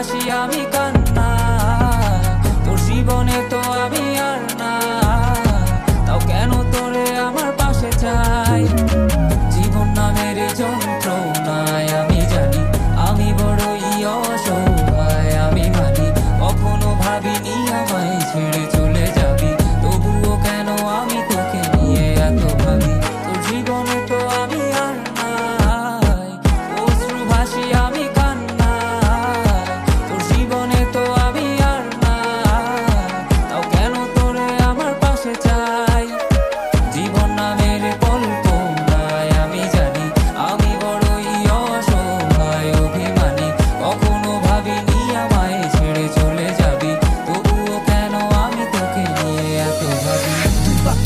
আমি কান্না, তোর জীবনে তো আমি আর না। তাও কেন তোরে আমার পাশে চাই? জীবন নামের যন্ত্রণায় আমি জানি, আমি বড়ই অসহায়, আমি মানি, কখনো ভাবিনি আমায় ছেড়ে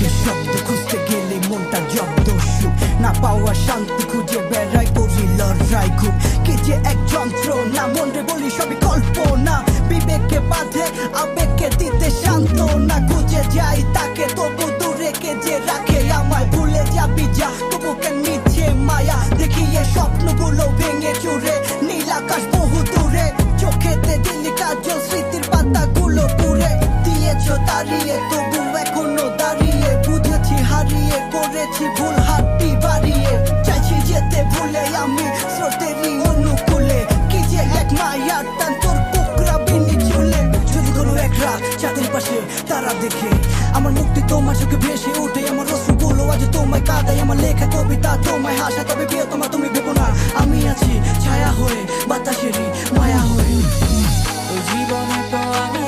দুই শব্দ খুঁজতে গেলে মনটা জব্দ সুখ। না পাওয়া শান্তি খুঁজে বেড়াই করি, লড়াই খুব। কে যে এক যন্ত্র না মন রে বলি সবই কল্পনা। বিবেককে বাঁধে, আবেগকে দিতে শান্ত না খুঁজে যাই তাকে, তবু দূরে কে যে রাখে আমায়। ভুলে যাবি যা, তবু কেন মিছে মায়া। দেখিয়ে স্বপ্নগুলো ভেঙে চুরে, নীল আকাশ বহু দূরে। চোখেতে দিলি কাজল স্মৃতির পাতাগুলো পুরে দিয়েছ দাঁড়িয়ে তবু তারা দেখে। আমার মুক্তি তোমার চোখে ভেসে উঠে আমার রসগুলো আজ তোমায় কাদাই আমার লেখা কবিতা তোমায় হাসা তবে প্রিয় তোমার তুমি ভেবো না, আমি আছি ছায়া হয়ে, বাতাসেরই মায়া হয়ে। জীবনে তো আমি